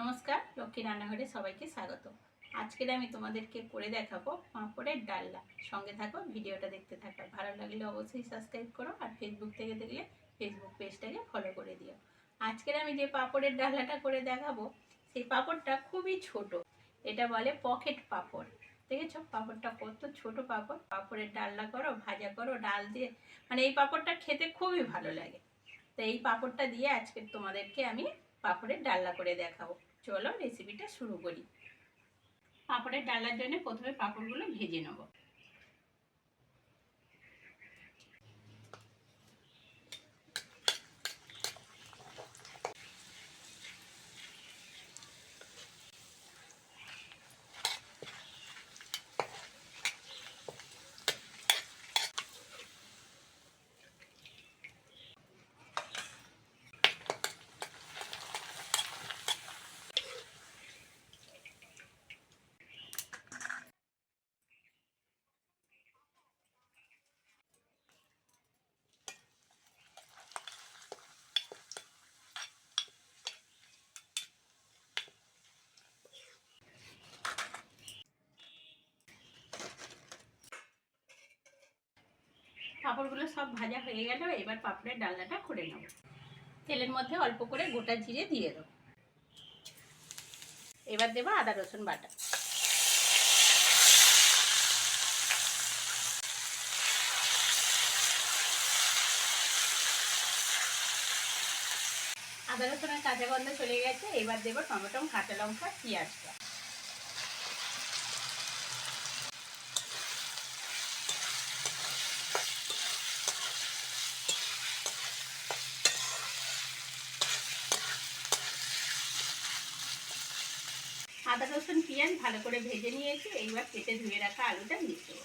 নমস্কার, লক্ষ্মী রান্নাঘরে সবাইকে স্বাগত। আজকের আমি তোমাদেরকে করে দেখাবো পাঁপড়ের ডালনা। সঙ্গে থাকো, ভিডিওটা দেখতে থাকো। ভালো লাগলে অবশ্যই সাবস্ক্রাইব করো আর ফেসবুক থেকে দেখলে ফেসবুক পেজটাকে ফলো করে দিও। আজকের আমি যে পাঁপড়ের ডালনাটা করে দেখাবো, সেই পাঁপড়টা খুবই ছোট। এটা বলে পকেট পাঁপড়। দেখেছ? পাঁপড়টা কত ছোট পাঁপড়। পাঁপড়ের ডালনা করো, ভাজা করো, ডাল দিয়ে। মানে এই পাঁপড়টা খেতে খুবই ভালো লাগে। তো এই পাঁপড়টা দিয়ে আজকে তোমাদেরকে আমি পাঁপড়ের ডালনা করে দেখাবো। চলো রেসিপিটা শুরু করি। পাঁপড়ের ডালার জন্য প্রথমে পাঁপড়গুলো ভেজে নেব। পাঁপড়গুলো সব ভাজা হয়ে গেল, এবার পাঁপড়ের ডালনাটা করে নেব। তেলের মধ্যে অল্প করে গোটা জিরে দিয়ে দেবো। এবার দেবো আদা, রসুন বাটা। আদা, রসুনের কাঁচা গন্ধ চলে গেছে, এবার দেবো টমেটো কাঁচা লঙ্কা, পেঁয়াজটা। আদা রসুন পেঁয়াজ ভালো করে ভেজে নিয়েছি, এইবার কেটে ধুয়ে রাখা আলুটা দিয়ে দেবো।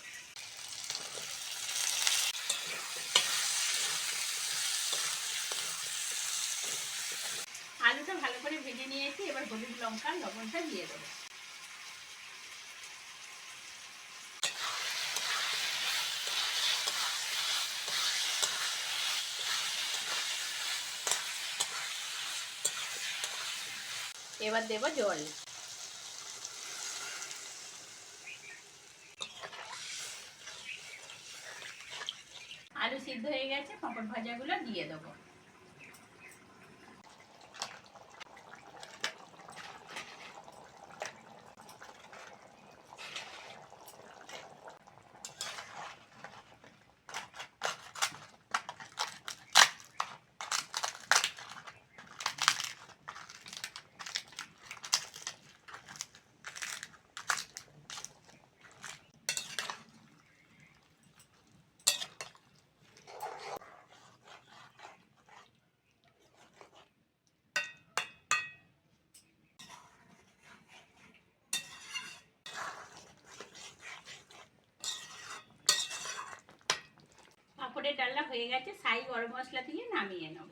আলুটা ভালো করে ভেজে নিয়েছি, এবার হলুদ লঙ্কা লবণটা দিয়ে দেবো। এবার দেবো জল। সিদ্ধ হয়ে গেছে পাঁপড় ভাজাগুলো দিয়ে দেবো পাঁপড়ের ডালনা হয়ে গেছে সাই গরম মশলা দিয়ে নামিয়ে নেব।